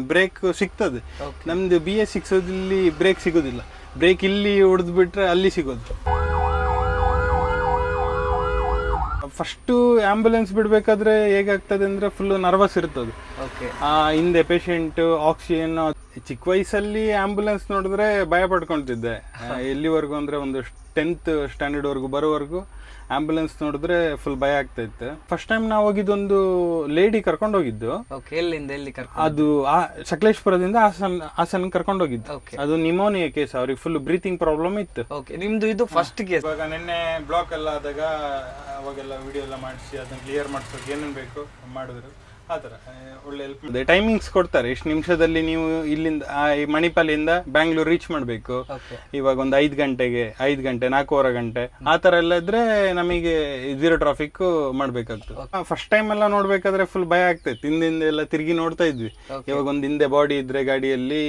Break ಸಿಗ್ತದೆ. ನಮ್ದು B S six ಇಲ್ಲಿ ಬ್ರೇಕ್ ಸಿಗೋದಿಲ್ಲ. ಬ್ರೇಕ್ ಇಲ್ಲಿ ಹೊಡೆದು ಬಿಟ್ರೆ ಅಲ್ಲಿ ಸಿಗೋದು. ಫಸ್ಟು ಆಂಬ್ಯುಲೆನ್ಸ್ ಬಿಡಬೇಕಾದ್ರೆ ಹೇಗಾಗ್ತದೆ ಅಂದರೆ ಫುಲ್ಲು ನರ್ವಸ್ ಇರ್ತದೆ. ಓಕೆ ಆ, ಹಿಂದೆ ಪೇಷಂಟ್ ಆಕ್ಸಿಜನ್ ಚಿಕ್ಕ ವಯಸ್ಸಲ್ಲಿ ಆಂಬ್ಯುಲೆನ್ಸ್ ನೋಡಿದ್ರೆ ಭಯ ಪಡ್ಕೊಳ್ತಿದ್ದೆ. ಎಲ್ಲಿವರೆಗೂ ಅಂದ್ರೆ ಒಂದು ಟೆಂತ್ ಸ್ಟ್ಯಾಂಡರ್ಡ್ವರೆಗೂ ಬರೋವರೆಗೂ. ಆಂಬ್ಯುಲೆನ್ಸ್ ನೋಡಿದ್ರೆ ಫುಲ್ ಭಯ ಆಗ್ತಾ ಇತ್ತು ಫಸ್ಟ್ ಟೈಮ್ ನಾವು ಹೋಗಿದ್ದೊಂದು ಲೇಡಿ ಕರ್ಕೊಂಡು ಹೋಗಿದ್ದು. ಓಕೆ ಎಲ್ಲಿಂದ ಎಲ್ಲಿ ಕರ್ಕೊಂಡು ಅದು ಆ ಸಕಲೇಶ್ಪುರದಿಂದ ಹಾಸನ್ ಹಾಸನ್ ಕರ್ಕೊಂಡು ಹೋಗಿದ್ದು. Okay. ಅದು ನಿಮೋನಿಯಾ ಕೇಸ್ ಅವ್ರಿಗೆ ಫುಲ್ ಬ್ರೀತಿಂಗ್ ಪ್ರಾಬ್ಲಮ್ ಇತ್ತು. ಓಕೆ ನಿಮ್ದು ಇದು ಫಸ್ಟ್ ಕೇಸ್ ಇವಾಗ ನಿನ್ನೆ ಬ್ಲಾಕ್ ಎಲ್ಲ ಆದಾಗ ಅವಾಗೆಲ್ಲ ವಿಡಿಯೋ ಎಲ್ಲ ಮಾಡಿಸಿ ಅದನ್ನ ಕ್ಲಿಯರ್ ಮಾಡಿಸೋಕೆ ಏನೇನು ಬೇಕು ಮಾಡಿದ್ರು. ಆ ಥರ. ಒಳ್ಳೆ ಹೆಲ್ಪ್ ಟೈಮಿಂಗ್ಸ್ ಕೊಡ್ತಾರೆ. ಇಷ್ಟು ನಿಮಿಷದಲ್ಲಿ ನೀವು ಇಲ್ಲಿಂದ ಆ, ಈ ಮಣಿಪಾಲಿಂದ ಬ್ಯಾಂಗ್ಳೂರ್ ರೀಚ್ ಮಾಡಬೇಕು. ಓಕೆ ಇವಾಗ ಒಂದು ಐದು ಗಂಟೆಗೆ ಐದು ಗಂಟೆ ನಾಲ್ಕೂವರೆ ಗಂಟೆ ಆ ತರ ಎಲ್ಲ ಇದ್ರೆ ನಮಗೆ ಜೀರೋ ಟ್ರಾಫಿಕ್ ಮಾಡಬೇಕಾಗ್ತದೆ. ಫಸ್ಟ್ ಟೈಮ್ ಎಲ್ಲ ನೋಡ್ಬೇಕಾದ್ರೆ ಫುಲ್ ಭಯ ಆಗ್ತೈತೆ ಹಿಂದಿಂದ ಎಲ್ಲ ತಿರುಗಿ ನೋಡ್ತಾ ಇದ್ವಿ. ಇವಾಗ ಒಂದು ಹಿಂದೆ ಬಾಡಿ ಇದ್ರೆ ಗಾಡಿಯಲ್ಲಿ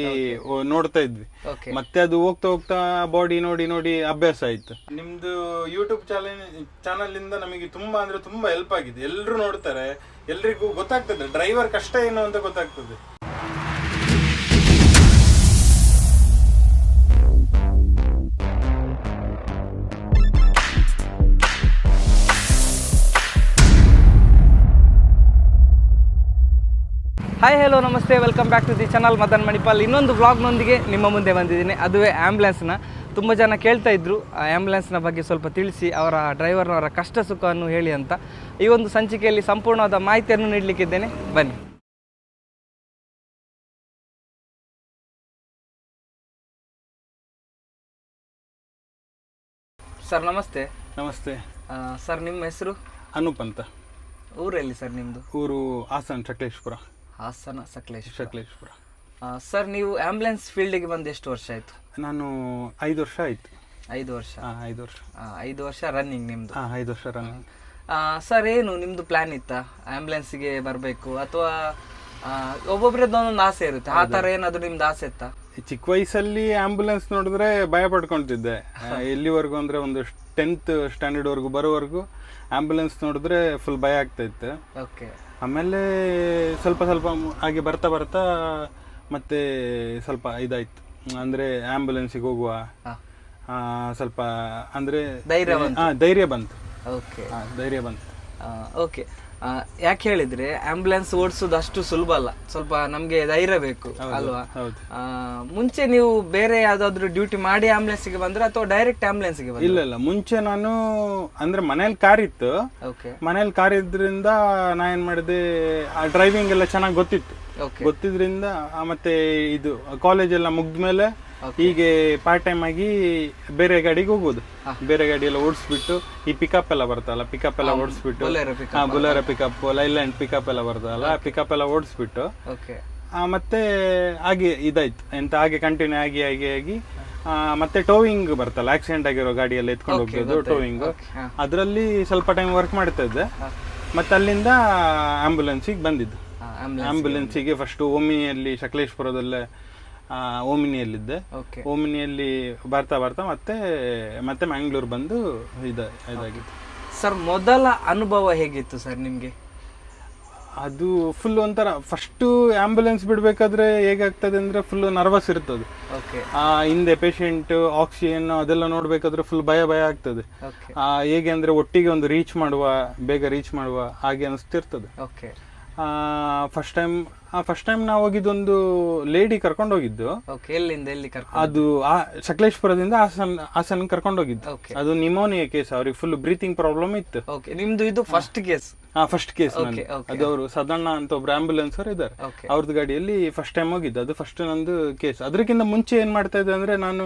ಓ, ನೋಡ್ತಾ ಇದ್ವಿ. ಓಕೆ ಮತ್ತೆ ಅದು ಹೋಗ್ತಾ ಹೋಗ್ತಾ ಬಾಡಿ ನೋಡಿ ನೋಡಿ ಅಭ್ಯಾಸ ಆಯ್ತು. ನಿಮ್ದು ಯೂಟ್ಯೂಬ್ ಚಾನಲ್ ಚಾನಲ್ ಇಂದ ನಮಗೆ ತುಂಬಾ ಅಂದ್ರೆ ತುಂಬಾ ಹೆಲ್ಪ್ ಆಗಿದೆ. ಎಲ್ಲರೂ ನೋಡ್ತಾರೆ. ಎಲ್ರಿಗೂ ಗೊತ್ತಾಗ್ತದೆ. ಡ್ರೈವರ್ ಕಷ್ಟ ಏನು ಅಂತ ಗೊತ್ತಾಗ್ತದೆ. ಹಾಯ್ ಹಲೋ ನಮಸ್ತೆ. Welcome back to the channel Madan Manipal. ಇನ್ನೊಂದು ವ್ಲಾಗ್ನೊಂದಿಗೆ ನಿಮ್ಮ ಮುಂದೆ ಬಂದಿದ್ದೀನಿ. ಅದುವೇ ಆ್ಯಂಬುಲೆನ್ಸ್ನ ತುಂಬ ಜನ ಕೇಳ್ತಾ ಇದ್ರು ಆ ಆ್ಯಂಬುಲೆನ್ಸ್ನ ಬಗ್ಗೆ ಸ್ವಲ್ಪ ತಿಳಿಸಿ ಅವರ ಡ್ರೈವರ್ನವರ ಕಷ್ಟ ಸುಖವನ್ನು ಹೇಳಿ ಅಂತ. ಈ ಒಂದು ಸಂಚಿಕೆಯಲ್ಲಿ ಸಂಪೂರ್ಣವಾದ ಮಾಹಿತಿಯನ್ನು ನೀಡಲಿಕ್ಕಿದ್ದೇನೆ. ಬನ್ನಿ. ಸರ್ ನಮಸ್ತೆ. ನಮಸ್ತೆ. ಸರ್ ನಿಮ್ಮ ಹೆಸರು? ಅನೂಪ್ ಅಂತ. ಊರಲ್ಲಿ ಸರ್ ನಿಮ್ಮದು ಊರು ಹಾಸನ ಸಕಲೇಶ್ಪುರ. ಹಾಸನ ಸಕಲೇಶ್ ಸಕಲೇಶ್ಪುರ. ಸರ್ ನೀವು ಆ್ಯಂಬುಲೆನ್ಸ್ ಫೀಲ್ಡಿಗೆ ಬಂದು ಎಷ್ಟು ವರ್ಷ ಆಯಿತು? ನಾನು ಐದು ವರ್ಷ ಆಯ್ತು. ಐದು ವರ್ಷ. ಹಾಂ ಐದು ವರ್ಷ. ಐದು ವರ್ಷ ರನ್ನಿಂಗ್ ನಿಮ್ದು. ಹಾಂ ಐದು ವರ್ಷ ರನ್ನಿಂಗ್ ಸರ್ ಏನು ನಿಮ್ದು ಪ್ಲ್ಯಾನ್ ಇತ್ತಾ? ಆಂಬ್ಯುಲೆನ್ಸ್ಗೆ ಬರಬೇಕು ಅಥವಾ ಒಬ್ಬೊಬ್ರದ್ದು ಒಂದೊಂದು ಆಸೆ ಇರುತ್ತೆ. ಆ ಥರ ಏನಾದರೂ ನಿಮ್ದು ಆಸೆ ಇತ್ತಾ? ಚಿಕ್ಕ ವಯಸ್ಸಲ್ಲಿ ಆಂಬುಲೆನ್ಸ್ ನೋಡಿದ್ರೆ ಭಯ ಪಡ್ಕೊಳ್ತಿದ್ದೆ. ಎಲ್ಲಿವರೆಗೂ ಅಂದ್ರೆ ಒಂದು ಟೆಂತ್ ಸ್ಟ್ಯಾಂಡರ್ಡ್ ವರ್ಗು ಬರೋವರೆಗೂ ಆಂಬುಲೆನ್ಸ್ ನೋಡಿದ್ರೆ ಫುಲ್ ಭಯ ಆಗ್ತಾ ಇತ್ತು. ಓಕೆ ಆಮೇಲೆ ಸ್ವಲ್ಪ ಸ್ವಲ್ಪ ಹಾಗೆ ಬರ್ತಾ ಬರ್ತಾ ಮತ್ತೆ ಸ್ವಲ್ಪ ಇದಾಯ್ತು. ಅಂದ್ರೆ ಆ್ಯಂಬುಲೆನ್ಸಿಗೆ ಹೋಗುವ. ಆ, ಸ್ವಲ್ಪ ಅಂದ್ರೆ ಧೈರ್ಯ ಹಾಂ ಧೈರ್ಯ ಬಂತು. ಓಕೆ ಹಾಂ ಧೈರ್ಯ ಬಂತು. ಓಕೆ ಯಾಕೆ ಹೇಳಿದ್ರೆ ಆಂಬ್ಯುಲೆನ್ಸ್ ಓಡಿಸೋದು ಅಷ್ಟು ಸುಲಭ ಅಲ್ಲ. ಸ್ವಲ್ಪ ನಮಗೆ ಧೈರ್ಯ ಬೇಕು ಅಲ್ವಾ? ಹೌದು. ಆ, ಮುಂಚೆ ನೀವು ಬೇರೆ ಯಾವ್ದಾದ್ರು ಡ್ಯೂಟಿ ಮಾಡಿ ಆಂಬ್ಯುಲೆನ್ಸ್ಗೆ ಬಂದ್ರೆ ಅಥವಾ ಡೈರೆಕ್ಟ್ ಆಂಬ್ಯುಲೆನ್ಸ್ಗೆ ಬಂದ್ರೆ? ಇಲ್ಲ ಇಲ್ಲ. ಮುಂಚೆ ನಾನು ಅಂದ್ರೆ ಮನೇಲಿ ಕಾರ್ ಇತ್ತು. ಓಕೆ ಮನೇಲಿ ಕಾರ್ ಇದ್ರಿಂದ ನಾ ಏನ್ ಮಾಡಿದೆ ಆ ಡ್ರೈವಿಂಗ್ ಎಲ್ಲ ಚೆನ್ನಾಗಿ ಗೊತ್ತಿತ್ತು. ಗೊತ್ತಿದ್ರಿಂದ ಮತ್ತೆ ಇದು ಕಾಲೇಜ್ ಎಲ್ಲ ಮುಗ್ದ್ಮೇಲೆ ಹೀಗೆ ಪಾರ್ಟ್ ಟೈಮ್ ಆಗಿ ಬೇರೆ ಗಾಡಿಗೆ ಹೋಗೋದು. ಬೇರೆ ಗಾಡಿ ಎಲ್ಲ ಓಡಿಸ್ಬಿಟ್ಟು ಈ ಪಿಕಪ್ ಎಲ್ಲ ಬರ್ತಲ್ಲ ಪಿಕಪ್ ಎಲ್ಲ ಓಡಿಸ್ಬಿಟ್ಟು. ಬುಲೆರ ಪಿಕಪ್ ಲೈಲ್ಯಾಂಡ್ ಪಿಕಪ್ ಎಲ್ಲ ಬರ್ತಲ್ಲ ಪಿಕಪ್ ಎಲ್ಲ ಓಡಿಸ್ಬಿಟ್ಟು. ಮತ್ತೆ ಹಾಗೆ ಇದಾಯ್ತು. ಎಂತ ಹಾಗೆ ಕಂಟಿನ್ಯೂ ಆಗಿ ಆಗಿ ಆಗಿ ಮತ್ತೆ ಟೋವಿಂಗ್ ಬರ್ತಲ್ಲ ಆಕ್ಸಿಡೆಂಟ್ ಆಗಿರೋ ಗಾಡಿಯೆಲ್ಲ ಎತ್ಕೊಂಡು ಹೋಗ್ಬೋದು ಟೋವಿಂಗ್. ಅದರಲ್ಲಿ ಸ್ವಲ್ಪ ಟೈಮ್ ವರ್ಕ್ ಮಾಡ್ತಾ ಇದ್ದೆ. ಮತ್ತೆ ಅಲ್ಲಿಂದ ಆಂಬ್ಯುಲೆನ್ಸಿಗೆ ಬಂದಿದ್ದು. ಆಂಬ್ಯುಲೆನ್ಸಿಗೆ ಫಸ್ಟ್ ಓಮಿನಿಯಲ್ಲಿ ಸಕಲೇಶ್ಪುರದಲ್ಲೇ ಓಮಿನಿಯಲ್ಲಿದ್ದೆ ಓಮಿನಿಯಲ್ಲಿ ಬರ್ತಾ ಬರ್ತಾ ಮತ್ತೆ ಮತ್ತೆ ಮ್ಯಾಂಗ್ಳೂರ್ ಬಂದು ಇದ ಇದಾಗಿತ್ತು. ಸರ್ ಮೊದಲ ಅನುಭವ ಹೇಗಿತ್ತು ಸರ್ ನಿಮಗೆ? ಅದು ಫುಲ್ ಒಂಥರ ಫಸ್ಟು ಆಂಬ್ಯುಲೆನ್ಸ್ ಬಿಡಬೇಕಾದ್ರೆ ಹೇಗಾಗ್ತದೆ ಅಂದರೆ ಫುಲ್ಲು ನರ್ವಸ್ ಇರ್ತದೆ. ಹಿಂದೆ ಪೇಷಂಟ್ ಆಕ್ಸಿಜನ್ ಅದೆಲ್ಲ ನೋಡಬೇಕಾದ್ರೆ ಫುಲ್ ಭಯ ಭಯ ಆಗ್ತದೆ. ಹೇಗೆ ಅಂದರೆ ಒಟ್ಟಿಗೆ ಒಂದು ರೀಚ್ ಮಾಡುವ ಬೇಗ ರೀಚ್ ಮಾಡುವ ಹಾಗೆ ಅನಿಸ್ತಿರ್ತದೆ. Okay first time first time ನಾವು ಹೋಗಿದ್ದೊಂದು ಲೇಡಿ ಕರ್ಕೊಂಡು ಹೋಗಿದ್ದು ಓಕೆ ಎಲ್ಲಿಂದ ಎಲ್ಲಿ ಕರ್ಕೊಂಡು ಅದು ಆ ಸಕಲೇಶ್ಪುರದಿಂದ ಹಾಸನ್ ಹಾಸನ್ ಕರ್ಕೊಂಡು ಹೋಗಿದ್ದು ಓಕೆ ಅದು ನಿಮೋನಿಯಾ ಕೇಸ್ ಅವ್ರಿಗೆ ಫುಲ್ ಬ್ರೀತಿಂಗ್ ಪ್ರಾಬ್ಲಮ್ ಇತ್ತು. ಓಕೆ ನಿಮ್ದು ಇದು ಫಸ್ಟ್ ಕೇಸ್ ಹಾ ಫಸ್ಟ್ ಕೇಸ್. ಅದು ಅವರು ಸದಣ್ಣ ಅಂತ ಒಬ್ರು ಆಂಬ್ಯುಲೆನ್ಸ್ ಅವರು ಇದ್ದಾರೆ. ಅವ್ರದ್ ಅವ್ರದ್ದು ಗಾಡಿಯಲ್ಲಿ ಫಸ್ಟ್ ಟೈಮ್ ಹೋಗಿದ್ದು. ಅದು ಫಸ್ಟ್ ನಂದು ಕೇಸ್ ಅದಕ್ಕಿಂತ ಮುಂಚೆ ಏನ್ ಮಾಡ್ತಾ ಇದ್ದೆ ಅಂದ್ರೆ ನಾನು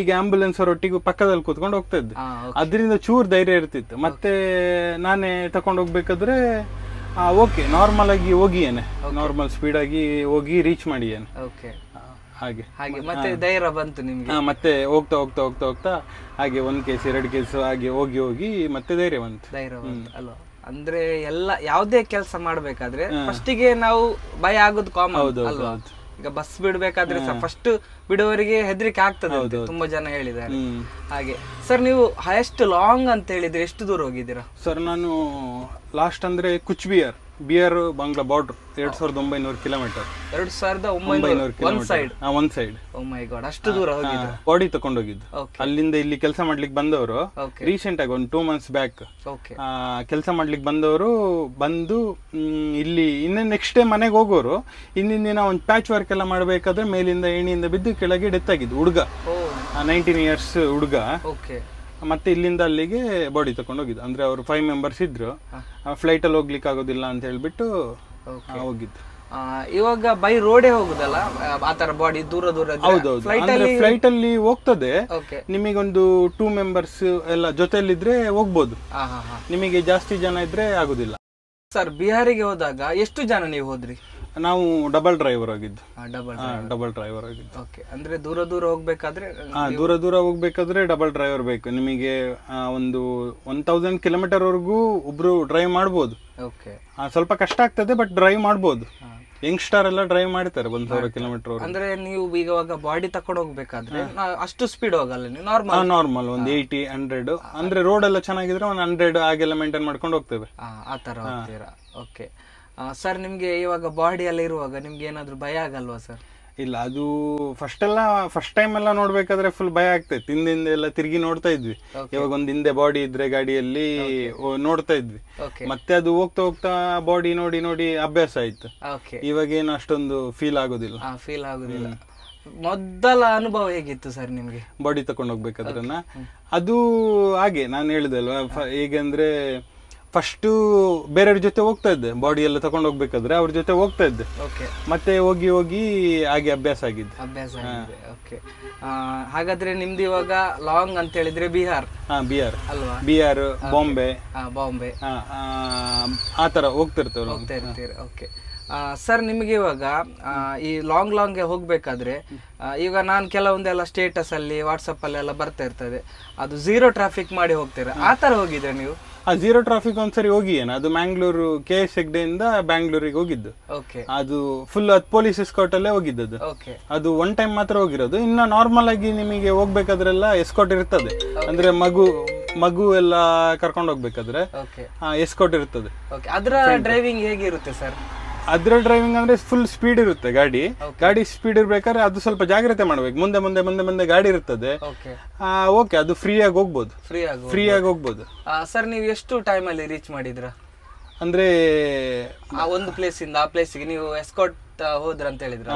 ಈಗ ಆಂಬ್ಯುಲೆನ್ಸ್ ಅವರೊಟ್ಟಿಗೂ ಪಕ್ಕದಲ್ಲಿ ಕೂತ್ಕೊಂಡು ಹೋಗ್ತಾ ಇದ್ದೆ. ಅದರಿಂದ ಚೂರ್ ಧೈರ್ಯ ಇರ್ತಿತ್ತು. ಮತ್ತೆ ನಾನೇ ತಕೊಂಡು ಹೋಗ್ಬೇಕಾದ್ರೆ ಓಕೆ ನಾರ್ಮಲ್ ಆಗಿ ಹೋಗಿ ಏನೆ? ನಾರ್ಮಲ್ ಸ್ಪೀಡ್ ಆಗಿ ಹೋಗಿ ರೀಚ್ ಮಾಡಿ ಏನೆ? ಓಕೆ ಹಾಗೆ. ಹಾಗೆ ಮತ್ತೆ ಧೈರ್ಯ ಬಂತು ನಿಮ್ಗೆ? ಮತ್ತೆ ಹೋಗ್ತಾ ಹೋಗ್ತಾ ಹೋಗ್ತಾ ಹೋಗ್ತಾ ಹಾಗೆ ಒಂದ್ ಕೇಸ್ ಎರಡು ಕೇಸ್ ಹಾಗೆ ಹೋಗಿ ಹೋಗಿ ಮತ್ತೆ ಧೈರ್ಯ ಬಂತು. ಧೈರ್ಯ ಬಂತು ಅಲ್ವಾ? ಅಂದ್ರೆ ಎಲ್ಲ ಯಾವುದೇ ಕೆಲಸ ಮಾಡ್ಬೇಕಾದ್ರೆ ಫಸ್ಟಿಗೆ ನಾವು ಭಯ ಆಗೋದು ಕಾಮನ್ ಅಲ್ವಾ? ಈಗ ಬಸ್ ಬಿಡ್ಬೇಕಾದ್ರೆ ಫಸ್ಟ್ ಬಿಡುವವರಿಗೆ ಹೆದರಿಕೆ ಆಗ್ತದೆ ತುಂಬಾ ಜನ ಹೇಳಿದ್ದಾರೆ. ಹಾಗೆ. ಸರ್ ನೀವು ಹೈಯೆಸ್ಟ್ ಲಾಂಗ್ ಅಂತ ಹೇಳಿದ್ರೆ ಎಷ್ಟು ದೂರ ಹೋಗಿದ್ದೀರಾ? ಸರ್ ನಾನು ಲಾಸ್ಟ್ ಅಂದ್ರೆ ಕುಚ್ ಬಿಹಾರ್ ಬಿಯರ್ ಬಾಂಗ್ಲಾ ಬಾರ್ಡ್ರ್ ಎರಡ್ ಸಾವಿರದ ಒಂಬೈನೂರು ಕಿಲೋಮೀಟರ್. ಎರಡ್ ಸಾವಿರದ ಒಂಬೈನೂರ ಒಂದ್ side kilometre side oh my god ಅಷ್ಟು ದೂರ ಹೋಗಿದ್ದು? ಬಾಡಿ ತಗೊಂಡೋಗಿದ್ದು ಓಕೆ ಅಲ್ಲಿಂದ ಇಲ್ಲಿ ಕೆಲಸ ಮಾಡ್ಲಿಕ್ಕೆ ಬಂದವರು ರೀಸೆಂಟ್ ಆಗಿ ಒಂದು ಟೂ ಮಂತ್ಸ್ ಬ್ಯಾಕ್ ಓಕೆ ಕೆಲಸ ಮಾಡ್ಲಿಕ್ಕೆ ಬಂದವರು ಬಂದು ಮ್, ಇಲ್ಲಿ ಇನ್ನು ನೆಕ್ಸ್ಟ್ ಡೇ ಮನೆಗೆ ಹೋಗೋರು. ಹಿಂದಿನ ದಿನ ಒಂದು ಪ್ಯಾಚ್ ವರ್ಕ್ ಎಲ್ಲ ಮಾಡಬೇಕಾದ್ರೆ ಮೇಲಿಂದ ಏಣಿಯಿಂದ ಬಿದ್ದು ಕೆಳಗೆ ಡೆತ್ ಆಗಿದ್ದು ಹುಡುಗ. ಓ ನೈನ್ಟೀನ್ ಇಯರ್ಸ್ ಹುಡುಗ. ಓಕೆ ಮತ್ತೆ ಇಲ್ಲಿಂದ ಅಲ್ಲಿಗೆ ಬಾಡಿ ತಕೊಂಡು ಹೋಗಿದ್ದು. ಅಂದ್ರೆ ಅವರು ಫೈವ್ ಮೆಂಬರ್ಸ್ ಇದ್ರು. ಫ್ಲೈಟ್ ಅಲ್ಲಿ ಹೋಗ್ಲಿಕ್ಕೆ ಆಗೋದಿಲ್ಲ ಅಂತ ಹೇಳ್ಬಿಟ್ಟು ಆ, ಹೋಗಿದ್ದು. ಇವಾಗ ಬೈ ರೋಡೇ ಹೋಗುದಲ್ಲ? ಆ, ಆ ತರ ಬಾಡಿ ದೂರ ದೂರ ಹೌದೌದು. ಫ್ಲೈಟ್ ಅಲ್ಲಿ ಹೋಗ್ತದೆ. ನಿಮಗೆ ನಿಮಗೊಂದು ಟೂ ಮೆಂಬರ್ಸ್ ಎಲ್ಲ ಜೊತೆಲಿದ್ರೆ ಹೋಗ್ಬೋದು. ನಿಮಗೆ ಜಾಸ್ತಿ ಜನ ಇದ್ರೆ ಆಗುದಿಲ್ಲ. ಸರ್ ಬಿಹಾರಿಗೆ ಹೋದಾಗ ಎಷ್ಟು ಜನ ನೀವು ಹೋದ್ರಿ? ನಾವು ಡಬಲ್ ಡ್ರೈವರ್ ಆಗಿದ್ದು. ಡಬಲ್ ಡಬಲ್ ಡ್ರೈವರ್ ಆಗಿದ್ದು. ಓಕೆ ಅಂದ್ರೆ ದೂರ ದೂರ ಹೋಗ್ಬೇಕಾದ್ರೆ ಹಾ ದೂರ ದೂರ ಹೋಗ್ಬೇಕಾದ್ರೆ ಡಬಲ್ ಡ್ರೈವರ್ ಬೇಕು. ನಿಮಗೆ ಒಂದು ಒನ್ ತೌಸಂಡ್ ಕಿಲೋಮೀಟರ್ ವರೆಗೂ ಒಬ್ರು ಡ್ರೈವ್ ಮಾಡ್ಬೋದು. ಓಕೆ ಆ, ಸ್ವಲ್ಪ ಕಷ್ಟ ಆಗ್ತದೆ ಬಟ್ ಡ್ರೈವ್ ಮಾಡ್ಬೋದು. ಯಂಗ್ಸ್ಟರ್ ಎಲ್ಲ ಡ್ರೈವ್ ಮಾಡ್ತಾರೆ ಒಂದ್ ಸಾವಿರ ಕಿಲೋಮೀಟರ್ ಅಂದ್ರೆ ನೀವು ಈಗವಾಗ ಬಾಡಿ ತಕೊಂಡು ಹೋಗ್ಬೇಕಾದ್ರೆ ಅಷ್ಟು ಸ್ಪೀಡ್ ಹೋಗಲ್ಲ ನೀವು ನಾರ್ಮಲ್ ನಾರ್ಮಲ್ ಒಂದು ಏಯ್ಟಿ ಹಂಡ್ರೆಡ್ ಅಂದ್ರೆ ರೋಡ್ ಎಲ್ಲ ಚೆನ್ನಾಗಿದ್ರೆ ಒಂದು ಹಂಡ್ರೆಡ್ ಹಾಗೆಲ್ಲ ಮೇಂಟೈನ್ ಮಾಡ್ಕೊಂಡು ಹೋಗ್ತೇವೆ. ಆ ತರ ಓಕೆ ಸರ್ ನಿಮ್ಗೆ ಇವಾಗ ಬಾಡಿ ಎಲ್ಲ ಇರುವಾಗ ನಿಮ್ಗೆ ಏನಾದರೂ ಭಯ ಆಗಲ್ವಾ ಸರ್ ಇಲ್ಲ ಅದು ಫಸ್ಟ್ ಎಲ್ಲ ಫಸ್ಟ್ ಟೈಮ್ ಎಲ್ಲ ನೋಡ್ಬೇಕಾದ್ರೆ ಫುಲ್ ಭಯ ಆಗ್ತೈತೆ ಇತ್ತು ಎಲ್ಲ ತಿರುಗಿ ನೋಡ್ತಾ ಇದ್ವಿ. ಇವಾಗ ಒಂದ್ ಹಿಂದೆ ಬಾಡಿ ಇದ್ರೆ ಗಾಡಿಯಲ್ಲಿ ಓ, ನೋಡ್ತಾ ಇದ್ವಿ. ಮತ್ತೆ ಅದು ಹೋಗ್ತಾ ಹೋಗ್ತಾ ಬಾಡಿ ನೋಡಿ ನೋಡಿ ಅಭ್ಯಾಸ ಆಯ್ತು. ಓಕೆ ಇವಾಗ ಏನು ಅಷ್ಟೊಂದು ಫೀಲ್ ಆಗೋದಿಲ್ಲ. ಫೀಲ್ ಆಗುದಿಲ್ಲ. ಮೊದಲ ಅನುಭವ ಹೇಗಿತ್ತು ಸರ್ ನಿಮ್ಗೆ? ಬಾಡಿ ತಗೊಂಡು ಹೋಗ್ಬೇಕಾದ್ರನ್ನ ಅದು ಹಾಗೆ ನಾನು ಹೇಳಿದೆ ಅಲ್ವಾ? ಫ- ಹೇಗೆಂದ್ರೆ ಫಸ್ಟು ಬೇರೆಯವ್ರ ಜೊತೆ ಹೋಗ್ತಾ ಇದ್ದೆ. ಬಾಡಿ ಎಲ್ಲ ತಗೊಂಡು ಹೋಗ್ಬೇಕಾದ್ರೆ ಅವ್ರ ಜೊತೆ ಹೋಗ್ತಾ ಇದ್ದೆ. ಓಕೆ ಮತ್ತೆ ಹೋಗಿ ಹೋಗಿ ಹಾಗೆ ಅಭ್ಯಾಸ ಆಗಿದ್ದು. ಅಭ್ಯಾಸ ಓಕೆ ಹಾಗಾದ್ರೆ ನಿಮ್ದು ಇವಾಗ ಲಾಂಗ್ ಅಂತ ಹೇಳಿದ್ರೆ ಬಿಹಾರ್? ಹಾ ಬಿಹಾರ್. ಅಲ್ವಾ? ಬಿಹಾರ್ ಬಾಂಬೆ. ಬಾಂಬೆ. ಆ, ತರ ಹೋಗ್ತಿರ್ತೇವೆ ಹೋಗ್ತಾ ಇರ್ತೀರಿ. ಓಕೆ ಸರ್ ನಿಮಗೆ ಇವಾಗ ಈ ಲಾಂಗ್ ಲಾಂಗ್ಗೆ ಹೋಗ್ಬೇಕಾದ್ರೆ ಈಗ ನಾನು ಕೆಲವೊಂದೆಲ್ಲ ಸ್ಟೇಟಸ್ ಅಲ್ಲಿ ವಾಟ್ಸಪ್ ಅಲ್ಲಿ ಎಲ್ಲ ಬರ್ತಾ ಇರ್ತದೆ. ಅದು ಝೀರೋ ಟ್ರಾಫಿಕ್ ಮಾಡಿ ಹೋಗ್ತೀರಾ? ಆ ತರ ಹೋಗಿದ್ರೆ ನೀವು? ಆ ಜೀರೋ ಟ್ರಾಫಿಕ್ ಒಂದ್ಸರಿ ಹೋಗಿ ಏನು? ಅದು ಮ್ಯಾಂಗ್ಳೂರು ಕೆ ಎಸ್ ಹೆಗ್ಡೆಯಿಂದ ಬ್ಯಾಂಗ್ಳೂರಿಗೆ ಹೋಗಿದ್ದು. ಓಕೆ ಅದು ಫುಲ್ ಅದು ಪೊಲೀಸ್ ಎಸ್ಕಾಟ್ ಅಲ್ಲೇ ಹೋಗಿದ್ದದು ಓಕೆ ಅದು ಒನ್ ಟೈಮ್ ಮಾತ್ರ ಹೋಗಿರೋದು. ಇನ್ನು ನಾರ್ಮಲ್ ಆಗಿ ನಿಮಗೆ ಹೋಗ್ಬೇಕಾದ್ರೆಲ್ಲ ಎಸ್ಕಾಟ್ ಇರ್ತದೆ. ಅಂದ್ರೆ ಮಗು ಮಗು ಎಲ್ಲ ಕರ್ಕೊಂಡು ಹೋಗ್ಬೇಕಾದ್ರೆ ಓಕೆ ಎಸ್ಕಾಟ್ ಇರ್ತದೆ. ಓಕೆ ಅದರ ಡ್ರೈವಿಂಗ್ ಹೇಗಿರುತ್ತೆ ಸರ್ ಅದ್ರ ಡ್ರೈವಿಂಗ್ ಅಂದ್ರೆ ಫುಲ್ ಸ್ಪೀಡ್ ಇರುತ್ತೆ ಗಾಡಿ. ಗಾಡಿ ಸ್ಪೀಡ್ ಇರ್ಬೇಕಾದ್ರೆ ಅದು ಸ್ವಲ್ಪ ಜಾಗ್ರತೆ ಮಾಡ್ಬೇಕು. ಮುಂದೆ ಮುಂದೆ ಮುಂದೆ ಮುಂದೆ ಗಾಡಿ ಇರ್ತದೆ. ಓಕೆ ಓಕೆ ಅದು ಫ್ರೀ ಆಗಿ ಹೋಗ್ಬೋದು. ಫ್ರೀ ಆಗು ಹೋಗ್ಬೋದು. ಸರ್ ನೀವು ಎಷ್ಟು ಟೈಮಲ್ಲಿ ರೀಚ್ ಮಾಡಿದ್ರ? ಅಂದ್ರೆ ಆ ಒಂದು ಪ್ಲೇಸ್ ಇಂದ ಆ ಪ್ಲೇಸಿಗೆ ನೀವು ಎಸ್ಕೋಟ್ ಹೋದ್ರ ಅಂತ ಹೇಳಿದ್ರ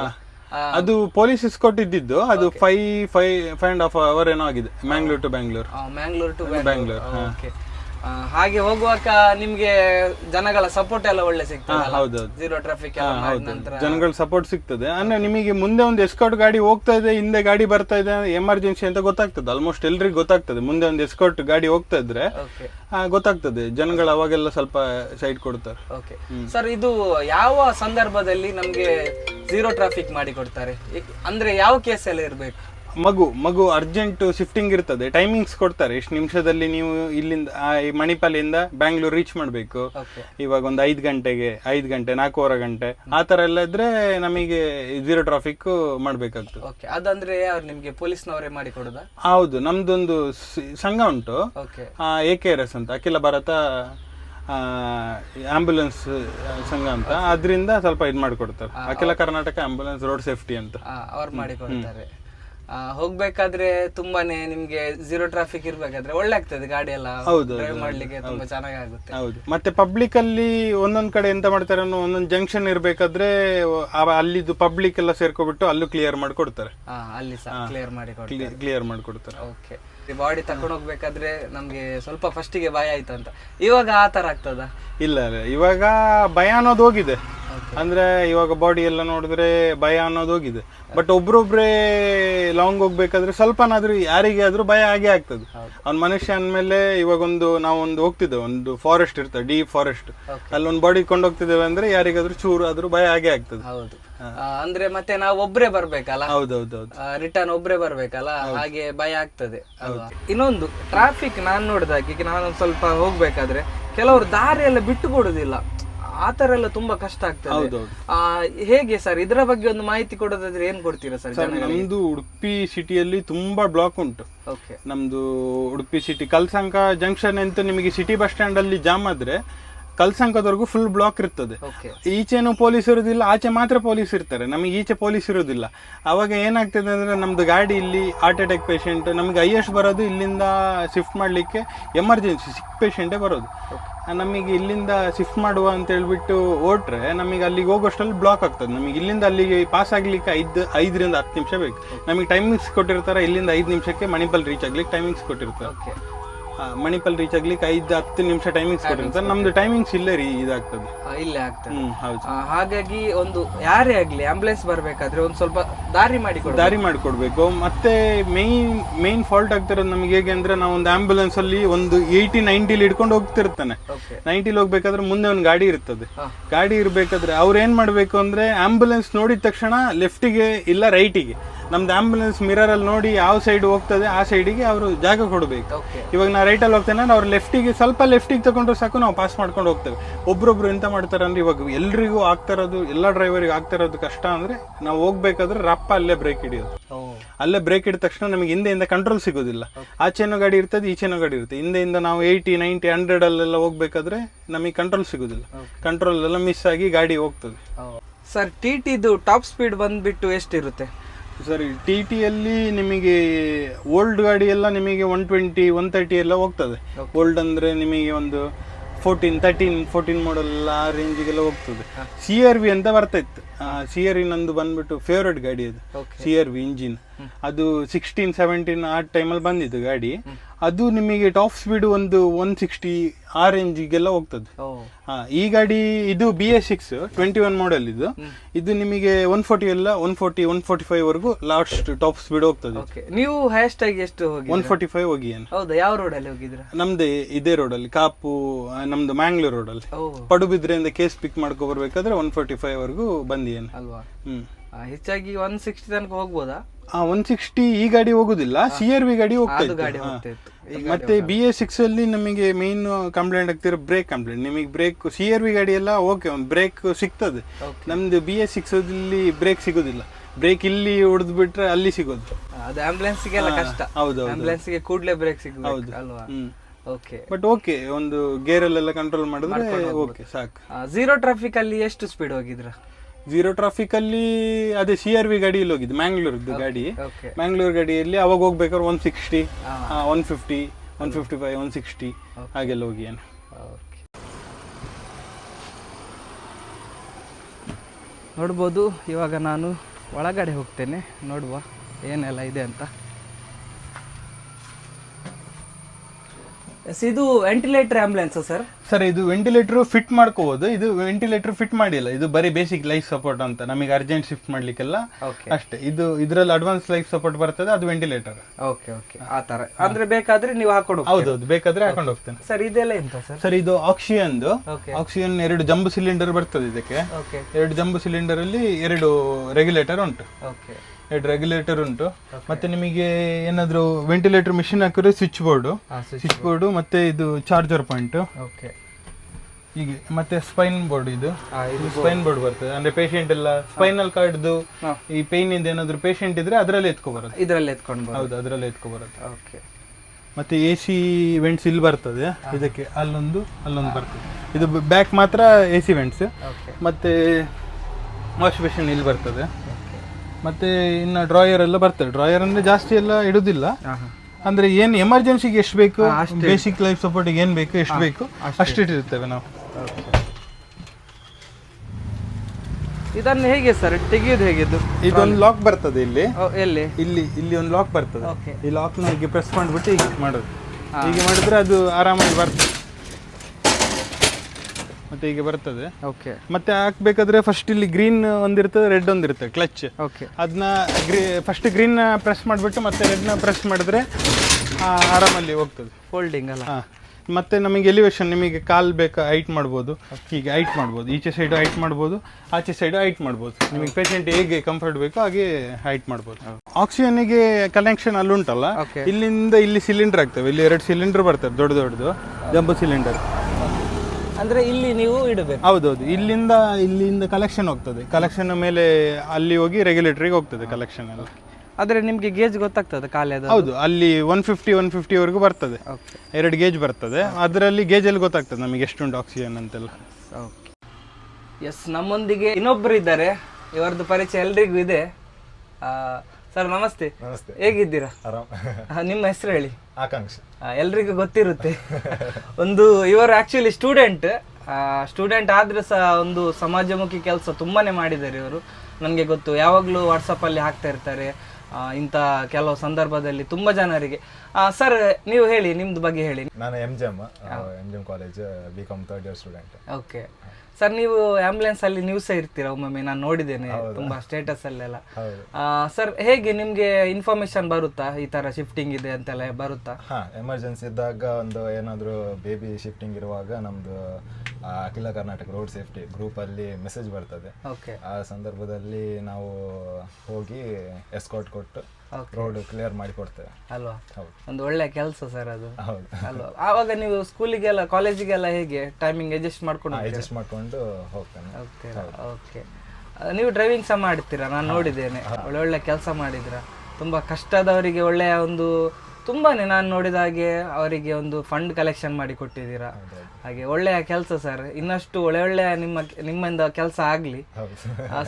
ಅದು ಪೊಲೀಸ್ ಎಸ್ಕಾಟ್ ಇದ್ದಿದ್ದು. ಅದು five five five and half hour ಏನೋ ಆಗಿದೆ. Mangalore to Bangalore Mangalore to Bangalore okay ಹಾಗೆ ಹೋಗುವಾಗ ನಿಮ್ಗೆ ಜನಗಳ ಸಪೋರ್ಟ್ ಎಲ್ಲ ಒಳ್ಳೆ ಸಿಗ್ತದೆ ಜೀರೋ ಟ್ರಾಫಿಕ್ ಜನಗಳ ಸಪೋರ್ಟ್ ಸಿಗ್ತದೆ. ಅಂದ್ರೆ ನಿಮಗೆ ಮುಂದೆ ಒಂದು ಎಸ್ಕೌಟ್ ಗಾಡಿ ಹೋಗ್ತಾ ಇದೆ ಹಿಂದೆ ಗಾಡಿ ಬರ್ತಾ ಇದೆ ಎಮರ್ಜೆನ್ಸಿ ಅಂತ ಗೊತ್ತಾಗ್ತದೆ. ಆಲ್ಮೋಸ್ಟ್ ಎಲ್ರಿಗೂ ಗೊತ್ತಾಗ್ತದೆ. ಮುಂದೆ ಒಂದು ಎಸ್ಕೌಟ್ ಗಾಡಿ ಹೋಗ್ತಾ ಇದ್ರೆ ಗೊತ್ತಾಗ್ತದೆ. ಜನಗಳು ಅವಾಗೆಲ್ಲ ಸ್ವಲ್ಪ ಸೈಡ್ ಕೊಡ್ತಾರೆ. ಓಕೆ ಸರ್ ಇದು ಯಾವ ಸಂದರ್ಭದಲ್ಲಿ ನಮ್ಗೆ ಜೀರೋ ಟ್ರಾಫಿಕ್ ಮಾಡಿ ಕೊಡ್ತಾರೆ ಅಂದ್ರೆ ಯಾವ ಕೇಸ್ ಎಲ್ಲ ಇರ್ಬೇಕು? ಮಗು ಮಗು ಅರ್ಜೆಂಟ್ ಶಿಫ್ಟಿಂಗ್ ಇರ್ತದೆ. ಟೈಮಿಂಗ್ಸ್ ಕೊಡ್ತಾರೆ. ಎಷ್ಟು ನಿಮಿಷದಲ್ಲಿ ನೀವು ಇಲ್ಲಿಂದ ಆ, ಈ ಮಣಿಪಾಲಿಂದ ಬ್ಯಾಂಗ್ಳೂರ್ ರೀಚ್ ಮಾಡಬೇಕು. ಇವಾಗ ಒಂದು ಐದು ಗಂಟೆಗೆ ಐದು ಗಂಟೆ ನಾಲ್ಕೂವರೆ ಗಂಟೆ ಆ ಥರ ಎಲ್ಲ ಇದ್ರೆ ನಮಗೆ ಜೀರೋ ಟ್ರಾಫಿಕ್ ಮಾಡಬೇಕಾಗ್ತದೆ. ಓಕೆ ಅದಂದ್ರೆ ಅವ್ರು ನಿಮ್ಗೆ ಪೊಲೀಸ್ನವರೇ ಮಾಡಿ ಕೊಡುದಾ? ಹೌದು ನಮ್ದೊಂದು ಒಂದು ಸಂಘ ಉಂಟು. ಎ ಕೆ ಆರ್ ಎಸ್ ಅಂತ ಅಖಿಲ ಭಾರತ ಆಂಬ್ಯುಲೆನ್ಸ್ ಸಂಘ ಅಂತ. ಅದರಿಂದ ಸ್ವಲ್ಪ ಇದು ಮಾಡಿಕೊಡ್ತಾರೆ. ಅಖಿಲ ಕರ್ನಾಟಕ ಆಂಬ್ಯುಲೆನ್ಸ್ ರೋಡ್ ಸೇಫ್ಟಿ ಅಂತ. ಅವ್ರು ಮಾಡಿ ಕೊಡ್ತಾರೆ. ಆ, ಹೋಗ್ಬೇಕಾದ್ರೆ ತುಂಬಾನೇ ನಿಮ್ಗೆ ಜೀರೋ ಟ್ರಾಫಿಕ್ ಇರ್ಬೇಕಾದ್ರೆ ಒಳ್ಳೆ ಆಗ್ತದೆ ಗಾಡಿ ಎಲ್ಲ ಹೌದು, ಡ್ರೈವ್ ಮಾಡ್ಲಿಕ್ಕೆ ತುಂಬಾ ಚೆನ್ನಾಗಿ ಆಗುತ್ತೆ ಹೌದು. ಮತ್ತೆ ಪಬ್ಲಿಕ್ ಅಲ್ಲಿ ಒಂದೊಂದ್ ಕಡೆ ಎಂತ ಮಾಡ್ತಾರೆ ಅನ್ನೋ ಒಂದೊಂದು ಜಂಕ್ಷನ್ ಇರ್ಬೇಕಾದ್ರೆ ಆ- ಅಲ್ಲಿದ್ದು ಪಬ್ಲಿಕ್ ಎಲ್ಲ ಸೇರ್ಕೊಬಿಟ್ಟು ಅಲ್ಲೂ ಕ್ಲಿಯರ್ ಮಾಡ್ಕೊಡ್ತಾರೆ ಹಾ ಅಲ್ಲಿ ಸಹ ಕ್ಲಿಯರ್ ಮಾಡಿ ಕೊಡ್ತಾರೆ. ಕ್ಲಿಯರ್ ಮಾಡ್ಕೊಡ್ತಾರೆ ಓಕೆ ಬಾಡಿ ತಕೊಂಡು ಹೋಗ್ಬೇಕಾದ್ರೆ ನಮ್ಗೆ ಸ್ವಲ್ಪ ಫಸ್ಟಿಗೆ ಭಯ ಆಯ್ತು ಅಂತ. ಇವಾಗ ಆ ತರ ಆಗ್ತದ? ಇಲ್ಲ ಇವಾಗ ಭಯ ಅನ್ನೋದು ಹೋಗಿದೆ. ಅಂದ್ರೆ ಇವಾಗ ಬಾಡಿ ಎಲ್ಲ ನೋಡಿದ್ರೆ ಭಯ ಅನ್ನೋದು ಹೋಗಿದೆ. ಬಟ್ ಒಬ್ರೊಬ್ರೇ ಲಾಂಗ್ ಹೋಗ್ಬೇಕಾದ್ರೆ ಸ್ವಲ್ಪನಾದ್ರೂ ಯಾರಿಗೆ ಆದ್ರೂ ಭಯ ಆಗೇ ಆಗ್ತದೆ. ಅವ್ನ ಮನುಷ್ಯ ಅಂದ್ಮೇಲೆ ಇವಾಗ ಒಂದು ನಾವೊಂದು ಹೋಗ್ತಿದ್ದೇವೆ ಒಂದು ಫಾರೆಸ್ಟ್ ಇರ್ತದೆ ಡೀಪ್ ಫಾರೆಸ್ಟ್ ಅಲ್ಲಿ ಅಲ್ಲೊಂದು ಬಾಡಿ ಕೊಂಡು ಹೋಗ್ತಿದ್ದೇವೆ ಅಂದ್ರೆ ಯಾರಿಗಾದ್ರೂ ಚೂರು ಆದ್ರೂ ಭಯ ಆಗೇ ಆಗ್ತದೆ. ಹೌದು. ಅಂದ್ರೆ ಮತ್ತೆ ನಾವು ಒಬ್ರೇ ಬರ್ಬೇಕಲ್ಲ? ಹೌದೌದು ರಿಟರ್ನ್ ಒಬ್ರೇ ಬರ್ಬೇಕಲ್ಲ? ಹಾಗೆ ಭಯ ಆಗ್ತದೆ? ಇನ್ನೊಂದು ಟ್ರಾಫಿಕ್ ನಾನ್ ನೋಡಿದಾಗ ಈಗ ನಾನೊಂದು ಸ್ವಲ್ಪ ಹೋಗ್ಬೇಕಾದ್ರೆ ಕೆಲವರು ದಾರಿ ಎಲ್ಲ ಬಿಟ್ಟು ಕೊಡುದಿಲ್ಲ. ಆತರ ತರ ಎಲ್ಲ ತುಂಬಾ ಕಷ್ಟ ಆಗ್ತದೆ. ಆ, ಹೇಗೆ ಸರ್? ಇದರ ಬಗ್ಗೆ ಒಂದು ಮಾಹಿತಿ ಕೊಡೋದಾದ್ರೆ ಏನ್ ಕೊಡ್ತೀರಾ ಸರ್ ಸರ್ ನಮ್ದು ಉಡುಪಿ ಸಿಟಿಯಲ್ಲಿ ತುಂಬಾ ಬ್ಲಾಕ್ ಉಂಟು. ಓಕೆ ನಮ್ದು ಉಡುಪಿ ಸಿಟಿ ಕಲ್ಸಂಕ ಜಂಕ್ಷನ್ ಅಂತ ನಿಮಗೆ ಸಿಟಿ ಬಸ್ ಸ್ಟ್ಯಾಂಡ್ ಅಲ್ಲಿ ಜಾಮ್ ಆದ್ರೆ ಕಲ್ಸಂಕದವರೆಗೂ ಫುಲ್ ಬ್ಲಾಕ್ ಇರ್ತದೆ. ಈಚೆನೂ ಪೊಲೀಸ್ ಇರೋದಿಲ್ಲ ಆಚೆ ಮಾತ್ರ ಪೊಲೀಸ್ ಇರ್ತಾರೆ. ನಮಗೆ ಈಚೆ ಪೊಲೀಸ್ ಇರುವುದಿಲ್ಲ ಅವಾಗ ಏನಾಗ್ತದೆ ಅಂದ್ರೆ ನಮ್ಮದು ಗಾಡಿ ಇಲ್ಲಿ ಹಾರ್ಟ್ ಅಟ್ಯಾಕ್ ಪೇಷಂಟ್ ನಮಗೆ ಹೈಯೆಸ್ಟ್ ಬರೋದು ಇಲ್ಲಿಂದ ಶಿಫ್ಟ್ ಮಾಡಲಿಕ್ಕೆ ಎಮರ್ಜೆನ್ಸಿ ಸಿಕ್ ಪೇಷಂಟೇ ಬರೋದು. ನಮಗೆ ಇಲ್ಲಿಂದ ಶಿಫ್ಟ್ ಮಾಡುವ ಅಂತ ಹೇಳ್ಬಿಟ್ಟು ಓಟ್ರೆ ನಮಗೆ ಅಲ್ಲಿಗೆ ಹೋಗೋಷ್ಟರಲ್ಲಿ ಬ್ಲಾಕ್ ಆಗ್ತದೆ. ನಮಗೆ ಇಲ್ಲಿಂದ ಅಲ್ಲಿಗೆ ಪಾಸ್ ಆಗಲಿಕ್ಕೆ ಐದು ಐದರಿಂದ ಹತ್ತು ನಿಮಿಷ ಬೇಕು. ನಮಗೆ ಟೈಮಿಂಗ್ಸ್ ಕೊಟ್ಟಿರ್ತಾರೆ ಇಲ್ಲಿಂದ ಐದು ನಿಮಿಷಕ್ಕೆ ಮಣಿಪಾಲ್ ರೀಚ್ ಆಗ್ಲಿಕ್ಕೆ ಟೈಮಿಂಗ್ಸ್ ಕೊಟ್ಟಿರ್ತಾರೆ. ಮಣಿಪಾಲ್ ರೀಚ್ ಆಗ್ಲಿಕ್ಕೆ ಐದು ಹತ್ತು ನಿಮಿಷ ಟೈಮಿಂಗ್ಸ್ ಕೊಟ್ಟಿರ್ತಾರೆ ನಮ್ದು ಟೈಮಿಂಗ್ಸ್ ಇಲ್ಲೇ ರೀ ಇದಾಗ್ತದೆ. ಇಲ್ಲೇ ಆಗ್ತದೆ. ಹ್ಮ್ ಹೌದು. ಆ, ಹಾಗಾಗಿ ಒಂದು ಯಾರೇ ಆಗ್ಲಿ ಆಂಬುಲೆನ್ಸ್ ಬರ್ಬೇಕಾದ್ರೆ ಒಂದು ಸ್ವಲ್ಪ ದಾರಿ ಮಾಡಿ ದಾರಿ ಮಾಡಿಕೊಡ್ಬೇಕು ಮತ್ತೆ ಮೇನ್ ಮೇನ್ ಫಾಲ್ಟ್ ಆಗ್ತಿರೋದು ನಮ್ಗೆ ಹೇಗೆ ಅಂದ್ರೆ ನಾವು ಒಂದು ಆಂಬ್ಯುಲೆನ್ಸ್ ಅಲ್ಲಿ ಒಂದು ಏಯ್ಟಿ ನೈಂಟಿಲಿ ಹಿಡ್ಕೊಂಡು ಹೋಗ್ತಿರ್ತಾನೆ. ನೈಂಟಿಲಿ ಹೋಗ್ಬೇಕಾದ್ರೆ ಮುಂದೆ ಒಂದು ಗಾಡಿ ಇರ್ತದೆ. ಹಾ. ಗಾಡಿ ಇರ್ಬೇಕಾದ್ರೆ ಅವ್ರು ಏನ್ ಮಾಡ್ಬೇಕು ಅಂದ್ರೆ ಆಂಬ್ಯುಲೆನ್ಸ್ ನೋಡಿದ ತಕ್ಷಣ ಲೆಫ್ಟಿಗೆ ಇಲ್ಲ ರೈಟಿಗೆ ನಮ್ದು ಆಂಬುಲೆನ್ಸ್ ಮಿರರ್ ಅಲ್ಲಿ ನೋಡಿ ಯಾವ ಸೈಡ್ ಹೋಗ್ತದೆ ಆ ಸೈಡಿಗೆ ಅವರು ಜಾಗ ಕೊಡಬೇಕು. ಇವಾಗ ನಾ ರೈಟಲ್ಲಿ ಹೋಗ್ತೇನೆ ಅವ್ರು ಲೆಫ್ಟಿಗೆ ಸ್ವಲ್ಪ ಲೆಫ್ಟಿಗೆ ತಗೊಂಡ್ರೆ ಸಾಕು ನಾವು ಪಾಸ್ ಮಾಡ್ಕೊಂಡು ಹೋಗ್ತೇವೆ. ಒಬ್ರೊಬ್ರು ಎಂತ ಮಾಡ್ತಾರೆ ಅಂದ್ರೆ ಇವಾಗ ಎಲ್ರಿಗೂ ಆಗ್ತಾ ಇರೋದು ಎಲ್ಲ ಡ್ರೈವರಿಗೆ ಆಗ್ತಾ ಇರೋದು ಕಷ್ಟ ಅಂದ್ರೆ ನಾವು ಹೋಗ್ಬೇಕಾದ್ರೆ ರಪ್ಪ ಅಲ್ಲೇ ಬ್ರೇಕ್ ಹಿಡಿಯೋದು. ಅಲ್ಲೇ ಬ್ರೇಕ್ ಹಿಡಿದ ತಕ್ಷಣ ನಮಗೆ ಹಿಂದೆಯಿಂದ ಕಂಟ್ರೋಲ್ ಸಿಗೋದಿಲ್ಲ. ಆಚೆನೋ ಗಾಡಿ ಇರ್ತದೆ ಈಚೆನೋ ಗಾಡಿ ಇರುತ್ತೆ. ಹಿಂದೆಯಿಂದ ನಾವು ಏಯ್ಟಿ ನೈಂಟಿ ಹಂಡ್ರೆಡ್ ಅಲ್ಲೆಲ್ಲ ಹೋಗ್ಬೇಕಾದ್ರೆ ನಮಗೆ ಕಂಟ್ರೋಲ್ ಸಿಗೋದಿಲ್ಲ. ಕಂಟ್ರೋಲ್ ಎಲ್ಲ ಮಿಸ್ ಆಗಿ ಗಾಡಿ ಹೋಗ್ತದೆ. ಸರ್ ಟಿ ಟಿದು ಟಾಪ್ ಸ್ಪೀಡ್ ಬಂದ್ಬಿಟ್ಟು ಎಷ್ಟಿರುತ್ತೆ? ಸರಿ ಟಿ ಟಿಯಲ್ಲಿ ನಿಮಗೆ ಓಲ್ಡ್ ಗಾಡಿ ಎಲ್ಲ ನಿಮಗೆ ಒನ್ ಟ್ವೆಂಟಿ ಒನ್ ತರ್ಟಿ ಎಲ್ಲ ಹೋಗ್ತದೆ. ಓಲ್ಡ್ ಅಂದ್ರೆ ನಿಮಗೆ ಒಂದು ಫೋರ್ಟೀನ್ ತರ್ಟೀನ್ ಫೋರ್ಟೀನ್ ಮಾಡಲ್ ಆ ರೇಂಜಿಗೆಲ್ಲ ಹೋಗ್ತದೆ. ಸಿ ಆರ್ ವಿ ಅಂತ ಬರ್ತಾ ಇತ್ತು. ಸಿ ಆರ್ ನಂದು ಬಂದ್ಬಿಟ್ಟು ಫೇವ್ರೆಟ್ ಗಾಡಿ ಅದು. ಸಿ ಆರ್ ವಿ ಇಂಜಿನ್ ಅದು ಸಿಕ್ಸ್ಟೀನ್ ಸೆವೆಂಟೀನ್ ಆ ಟೈಮಲ್ಲಿ ಬಂದಿದ್ದು ಗಾಡಿ. ಅದು ನಿಮಗೆ ಟಾಪ್ ಸ್ಪೀಡ್ ಒಂದು ಒನ್ ಸಿಕ್ಸ್ಟಿ ಆ ರೇಂಜಿಗೆಲ್ಲ ಹೋಗ್ತದೆ. ಈ ಗಾಡಿ ಇದು B A six twenty one model ಇದು ಇದು ನಿಮಗೆ ಒನ್ ಫೋರ್ಟಿ ಎಲ್ಲ one forty one forty five ವರೆಗೂ ಲಾಸ್ಟ್ ಟಾಪ್ ಸ್ಪೀಡ್ ಹೋಗ್ತದೆ. ನೀವು ಹೈಯೆಸ್ಟ್ ಆಗಿ ಎಷ್ಟು ಹೋಗಿ ಒನ್ ಫೋರ್ಟಿ ಫೈವ್ ಹೋಗಿ ಏನು ಹೌದಾ? ಯಾವ ರೋಡಲ್ಲಿ ಹೋಗಿದ್ರೆ ನಮ್ದು ಇದೇ ರೋಡಲ್ಲಿ ಕಾಪು ನಮ್ದು ಮ್ಯಾಂಗ್ಳೂರ್ ರೋಡಲ್ಲಿ ಪಡುಬಿದ್ರೆಯಿಂದ ಕೇಸ್ ಪಿಕ್ ಮಾಡ್ಕೊ ಬರ್ಬೇಕಾದ್ರೆ ಒನ್ ಫೋರ್ಟಿ ಫೈವ್ ವರೆಗೂ ಅಲ್ವಾ? ಹ್ಮ್. ಆ, ಹೆಚ್ಚಾಗಿ ಒನ್ ಸಿಕ್ಸ್ಟಿ ತನಕ ಹೋಗ್ಬೋದಾ? ಆ ಒನ್ ಸಿಕ್ಸ್ಟಿ ಈ ಗಾಡಿ ಹೋಗುದಿಲ್ಲ. ಸಿ ಆರ್ ವಿ ಗಾಡಿ ಹೋಗ್ತಾ ಅದು ಇತ್ತು. ಗಾಡಿ ಹಾ. ಮತ್ತೆ ಬಿ ಎ ಸಿಕ್ಸ್ ಅಲ್ಲಿ ನಮಗೆ ಮೇನ್ ಕಂಪ್ಲೇಂಟ್ ಆಗ್ತಿರೋ ಬ್ರೇಕ್ ಕಂಪ್ಲೇಂಟ್ ನಿಮಗೆ ಬ್ರೇಕ್ ಸಿ ಆರ್ ವಿ ಗಾಡಿ ಎಲ್ಲ ಓಕೆ ಒಂದು ಬ್ರೇಕ್ ಸಿಗ್ತದೆ. Okay. ನಮ್ದು ಬಿ ಎ ಸಿಕ್ಸ್ ಅಲ್ಲಿ ಬ್ರೇಕ್ ಸಿಗೋದಿಲ್ಲ. ಬ್ರೇಕ್ ಇಲ್ಲಿ ಹೊಡೆದು ಬಿಟ್ರೆ ಅಲ್ಲಿ ಸಿಗೋದು. ಅದು ಆಂಬುಲೆನ್ಸ್ಗೆಲ್ಲ ಕಷ್ಟ. ಹೌದು ಆಂಬುಲೆನ್ಸ್ಗೆ ಕೂಡಲೇ ಬ್ರೇಕ್ ಸಿಗ್ಬೇಕು ಹೌದು. ಅಲ್ವಾ? ಹ್ಮ್. ಓಕೆ ಬಟ್ ಓಕೆ ಒಂದು ಗೇರಲ್ಲೆಲ್ಲ ಕಂಟ್ರೋಲ್ ಮಾಡಿದ್ರೆ ಓಕೆ ಸಾಕು. ಜೀರೋ ಟ್ರಾಫಿಕ್ ಅಲ್ಲಿ ಎಷ್ಟು ಸ್ಪೀಡ್ ಹೋಗಿದ್ರ? ಜೀರೋ ಟ್ರಾಫಿಕ್ ಅಲ್ಲಿ ಅದೇ ಸಿ ಆರ್ ವಿ ಗಾಡಿಯಲ್ಲಿ ಹೋಗಿದ್ದು ಮ್ಯಾಂಗ್ಳೂರ್ದು ಗಾಡಿ. ಮ್ಯಾಂಗ್ಳೂರ್ ಗಾಡಿಯಲ್ಲಿ ಅವಾಗ ಹೋಗ್ಬೇಕಾದ್ರೆ one sixty. One fifty one fifty five one sixty ಹಾಗೆಲ್ಲ ಹೋಗಿ ಏನು. ಓಕೆ ನೋಡ್ಬೋದು ಇವಾಗ ನಾನು ಒಳಗಡೆ ಹೋಗ್ತೇನೆ ನೋಡುವ ಏನೆಲ್ಲ ಇದೆ ಅಂತ. ಇದು ವೆಂಟಿಲೇಟರ್ ಆಂಬುಲೆನ್ಸ್ ಸರ್ ಸರ್ ಇದು ವೆಂಟಿಲೇಟರ್ ಫಿಟ್ ಮಾಡ್ಕೋಬಹುದು ಇದು ವೆಂಟಿಲೇಟರ್ ಫಿಟ್ ಮಾಡಿಲ್ಲ. ಇದು ಬರೀ ಬೇಸಿಕ್ ಲೈಫ್ ಸಪೋರ್ಟ್ ಅಂತ. ನಮಗೆ ಅರ್ಜೆಂಟ್ ಶಿಫ್ಟ್ ಮಾಡ್ಲಿಕ್ಕೆಲ್ಲ ಅಷ್ಟೇ. ಇದು ಇದರಲ್ಲಿ ಅಡ್ವಾನ್ಸ್ ಲೈಫ್ ಸಪೋರ್ಟ್ ಬರ್ತದೆ ಅದು ವೆಂಟಿಲೇಟರ್ ಓಕೆ ಓಕೆ ಆ ಥರ ಅಂದ್ರೆ ಬೇಕಾದ್ರೆ ನೀವು ಹಾಕೊಂಡು ಹೌದೌದು. ಬೇಕಾದ್ರೆ ಹಾಕೊಂಡು ಹೋಗ್ತೇನೆ. ಸರ್ ಇದೆಲ್ಲ ಎಂತ ಸರ್ ಸರ್ ಇದು ಆಕ್ಸಿಜನ್ದು ಆಕ್ಸಿಜನ್ ಎರಡು ಜಂಬು ಸಿಲಿಂಡರ್ ಬರ್ತದೆ ಇದಕ್ಕೆ. ಎರಡು ಜಂಬು ಸಿಲಿಂಡರ್ ಅಲ್ಲಿ ಎರಡು ರೆಗ್ಯುಲೇಟರ್ ಉಂಟು. ಓಕೆ ಎರಡು ರೆಗ್ಯುಲೇಟರ್ ಉಂಟು. ಮತ್ತೆ ನಿಮಗೆ ಏನಾದರೂ ವೆಂಟಿಲೇಟರ್ ಮಿಷಿನ್ ಹಾಕಿದ್ರೆ ಸ್ವಿಚ್ ಬೋರ್ಡು ಸ್ವಿಚ್ ಬೋರ್ಡು ಮತ್ತೆ ಇದು ಚಾರ್ಜರ್ ಪಾಯಿಂಟ್ ಓಕೆ ಹೀಗೆ ಮತ್ತೆ ಸ್ಪೈನ್ ಬೋರ್ಡ್ ಇದು. ಸ್ಪೈನ್ ಬೋರ್ಡ್ ಬರ್ತದೆ. ಅಂದ್ರೆ ಪೇಷಂಟ್ ಎಲ್ಲ ಸ್ಪೈನಲ್ ಕಾರ್ಡ್ದು. ಈ ಪೇನ್ ಇಂದ ಏನಾದ್ರು ಪೇಷಂಟ್ ಇದ್ರೆ ಅದರಲ್ಲಿ ಎತ್ಕೊ ಬರುತ್ತೆ ಇದರಲ್ಲಿ ಎತ್ಕೊಂಡು ಹೌದು ಅದರಲ್ಲಿ ಎತ್ಕೊ ಬರುತ್ತೆ ಓಕೆ ಮತ್ತೆ ಎ ಸಿ ವೆಂಟ್ಸ್ ಇಲ್ಲಿ ಬರ್ತದೆ. ಇದಕ್ಕೆ ಅಲ್ಲೊಂದು ಅಲ್ಲೊಂದು ಬರ್ತದೆ. ಇದು ಬ್ಯಾಕ್ ಮಾತ್ರ ಎ ಸಿ ವೆಂಟ್ಸ್ ಮತ್ತೆ ವಾಶ್ ಮೆಷಿನ್ ಇಲ್ಲಿ ಬರ್ತದೆ. ಮತ್ತೆ ಇನ್ನು ಡ್ರಾಯರ್ ಎಲ್ಲ ಬರ್ತದೆ. ಡ್ರಾಯರ್ ಅಂದ್ರೆ ಜಾಸ್ತಿ ಎಲ್ಲ ಇಡುದಿಲ್ಲ. ಅಂದ್ರೆ ಏನ್ ಎಮರ್ಜೆನ್ಸಿಗೆ ಎಷ್ಟು ಬೇಕು? ಬೇಸಿಕ್ ಲೈಫ್ ಸಪೋರ್ಟಿಗೆ ಏನ್ ಬೇಕು ಎಷ್ಟು ಬೇಕು? ಅಷ್ಟು. ಇಟ್ಟಿರ್ತೇವೆ ನಾವು. ಇದನ್ನು ಹೇಗೆ ಸರ್? ತೆಗೆಯೋದು ಹೇಗೆ ಇದೊಂದು ಲಾಕ್ ಬರ್ತದೆ ಇಲ್ಲಿ. ಎಲ್ಲಿ? ಇಲ್ಲಿ ಇಲ್ಲಿ ಒಂದು ಲಾಕ್ ಬರ್ತದೆ. ಈ ಲಾಕ್ನ ಹೀಗೆ ಪ್ರೆಸ್ ಮಾಡಿಬಿಟ್ಟು ಹೀಗೆ ಮಾಡೋದು. ಹೀಗೆ ಮಾಡಿದ್ರೆ ಅದು ಆರಾಮಾಗಿ ಬರ್ತದೆ. ಮತ್ತೆ ಹೀಗೆ ಬರ್ತದೆ. ಓಕೆ ಮತ್ತೆ ಹಾಕ್ಬೇಕಾದ್ರೆ ಫಸ್ಟ್ ಇಲ್ಲಿ ಗ್ರೀನ್ ಒಂದಿರ್ತದೆ ರೆಡ್ ಒಂದಿರ್ತದೆ ಕ್ಲಚ್ ಓಕೆ ಅದನ್ನ ಗ್ರೀ ಫಸ್ಟ್ ಗ್ರೀನ್ ಪ್ರೆಸ್ ಮಾಡಿಬಿಟ್ಟು ಮತ್ತೆ ರೆಡ್ನ ಪ್ರೆಸ್ ಮಾಡಿದ್ರೆ ಆರಾಮಲ್ಲಿ ಹೋಗ್ತದೆ. ಫೋಲ್ಡಿಂಗ್ ಅಲ್ಲ? ಹಾ. ಮತ್ತೆ ನಮಗೆ ಎಲಿವೇಶನ್ ನಿಮಗೆ ಕಾಲ್ ಬೇಕಾ ಹೈಟ್ ಮಾಡ್ಬೋದು. ಹೀಗೆ ಹೈಟ್ ಮಾಡ್ಬೋದು. ಈಚೆ ಸೈಡ್ ಹೈಟ್ ಮಾಡ್ಬೋದು ಆಚೆ ಸೈಡ್ ಹೈಟ್ ಮಾಡ್ಬೋದು. ನಿಮಗೆ ಪೇಷಂಟ್ ಹೇಗೆ ಕಂಫರ್ಟ್ ಬೇಕೋ ಹಾಗೆ ಹೈಟ್ ಮಾಡ್ಬೋದು. ಆಕ್ಸಿಜನ್ಗೆ ಕನೆಕ್ಷನ್ ಅಲ್ಲಿ ಉಂಟಲ್ಲ. ಇಲ್ಲಿಂದ ಇಲ್ಲಿ ಸಿಲಿಂಡರ್ ಆಗ್ತವೆ. ಇಲ್ಲಿ ಎರಡು ಸಿಲಿಂಡರ್ ಬರ್ತದೆ ದೊಡ್ಡ ದೊಡ್ಡದು. ಜಂಬು ಸಿಲಿಂಡರ್ ಅಂದ್ರೆ ಇಲ್ಲಿ ನೀವು ಇಡಬೇಕು. ಹೌದೌದು. ಇಲ್ಲಿಂದ ಇಲ್ಲಿಂದ ಕಲೆಕ್ಷನ್ ಹೋಗ್ತದೆ. ಕಲೆಕ್ಷನ್ ಮೇಲೆ ಅಲ್ಲಿ ಹೋಗಿ ರೆಗ್ಯುಲೇಟರಿಗೆ ಹೋಗ್ತದೆ ಕಲೆಕ್ಷನ್ ಎಲ್ಲ. ಆದ್ರೆ ನಿಮಗೆ ಗೇಜ್ ಗೊತ್ತಾಗ್ತದೆ ಖಾಲಿ ಅದು ಹೌದು. ಅಲ್ಲಿ ಒನ್ ಫಿಫ್ಟಿ ಒನ್ ಫಿಫ್ಟಿವರೆಗೂ ಬರ್ತದೆ. ಎರಡು ಗೇಜ್ ಬರ್ತದೆ. ಅದರಲ್ಲಿ ಅಲ್ಲಿ ಗೊತ್ತಾಗ್ತದೆ ನಮಗೆ ಎಷ್ಟುಂಟು ಆಕ್ಸಿಜನ್ ಅಂತೆಲ್ಲ. ಓಕೆ ಎಸ್ ನಮ್ಮೊಂದಿಗೆ ಇನ್ನೊಬ್ಬರು ಇದ್ದಾರೆ ಇವರದ್ದು ಪರಿಚಯ ಎಲ್ರಿಗೂ ಇದೆ. ಸರ್ ನಮಸ್ತೆ. ನಮಸ್ತೆ. ಹೇಗಿದ್ದೀರಾ? ಆರಾಮ್. ಆ, ನಿಮ್ಮ ಹೆಸರು ಹೇಳಿ? ಆಕಾಂಕ್ಷ. ಆ, ಎಲ್ರಿಗೂ ಗೊತ್ತಿರುತ್ತೆ. ಒಂದು ಇವರು ಆಕ್ಚುಲಿ ಸ್ಟೂಡೆಂಟ್ ಸ್ಟೂಡೆಂಟ್ ಆದ್ರೆ ಸಹ ಒಂದು ಸಮಾಜಮುಖಿ ಕೆಲಸ ತುಂಬಾನೇ ಮಾಡಿದ್ದಾರೆ ಇವರು. ನನಗೆ ಗೊತ್ತು ಯಾವಾಗಲೂ ವಾಟ್ಸಪ್ಪಲ್ಲಿ ಹಾಕ್ತಾ ಇರ್ತಾರೆ. ಆ, ಇಂಥ ಕೆಲವು ಸಂದರ್ಭದಲ್ಲಿ ತುಂಬ ಜನರಿಗೆ. ಸರ್ ನೀವು ಹೇಳಿ ನಿಮ್ದು ಬಗ್ಗೆ ಹೇಳಿ. ನಾನು M G M M G M college B Com third year student okay sir ನೀವು ಆಂಬುಲೆನ್ಸ್ ಅಲ್ಲಿ ನ್ಯೂಸ್ ಇರ್ತೀರಾ ಒಮ್ಮೊಮ್ಮೆ? ನಾನು ನೋಡಿದ್ದೇನೆ ತುಂಬಾ ಸ್ಟೇಟಸ್ ಅಲ್ಲೆಲ್ಲ. ಸರ್ ಹೇಗೆ ನಿಮ್ಗೆ ಇನ್ಫಾರ್ಮೇಶನ್ ಬರುತ್ತಾ? ಈ ತರ ಶಿಫ್ಟಿಂಗ್ ಇದೆ ಅಂತೆಲ್ಲ ಬರುತ್ತಾ? ಹಾ ಎಮರ್ಜೆನ್ಸಿ ಇದ್ದಾಗ ಒಂದು ಏನಾದರೂ ಬೇಬಿ ಶಿಫ್ಟಿಂಗ್ ಇರುವಾಗ ನಮ್ದು Akhila Karnataka road safety group ಅಲ್ಲಿ ಮೆಸೇಜ್ ಬರ್ತದೆ. ಆ ಸಂದರ್ಭದಲ್ಲಿ ನಾವು ಹೋಗಿ ಎಸ್ಕಾಟ್ ಕೊಟ್ಟು. ರೋಡ್ ಕ್ಲಿಯರ್ ಮಾಡಿ ಕೊಡ್ತೇವೆ. ಅಲ್ವಾ? ಹೌದು. ಒಂದು ಒಳ್ಳೆ ಕೆಲಸ ಸರ್ ಅದು. ಹೌದು. ಅಲ್ವಾ? ಆವಾಗ ನೀವು ಸ್ಕೂಲಿಗೆಲ್ಲ ಕಾಲೇಜಿಗೆಲ್ಲ ಹೇಗೆ ಟೈಮಿಂಗ್ ಅಡ್ಜಸ್ಟ್ ಮಾಡ್ಕೊಂಡು ಅಡ್ಜಸ್ಟ್ ಮಾಡ್ಕೊಂಡು ಹೋಗ್ತೇನೆ. ಹೋಗ್ತೀರಾ ಓಕೆ ನೀವು ಡ್ರೈವಿಂಗ್ ಸಹ ಮಾಡ್ತೀರಾ? ನಾನು ನೋಡಿದ್ದೇನೆ. ಒಳ್ಳೆ ಒಳ್ಳೆ ಕೆಲಸ ಮಾಡಿದ್ರ? ತುಂಬಾ ಕಷ್ಟದವರಿಗೆ ಒಳ್ಳೆಯ ಒಂದು ತುಂಬಾನೇ ನಾನು ನೋಡಿದ ಹಾಗೆ ಅವರಿಗೆ ಒಂದು ಫಂಡ್ ಕಲೆಕ್ಷನ್ ಮಾಡಿ ಕೊಟ್ಟಿದ್ದೀರಾ? ಹಾಗೆ ಒಳ್ಳೆಯ ಕೆಲಸ ಸರ್ ಇನ್ನಷ್ಟು ಒಳ್ಳೆ ಒಳ್ಳೆಯ ನಿಮ್ಮ ನಿಮ್ಮಿಂದ ಕೆಲಸ ಆಗಲಿ.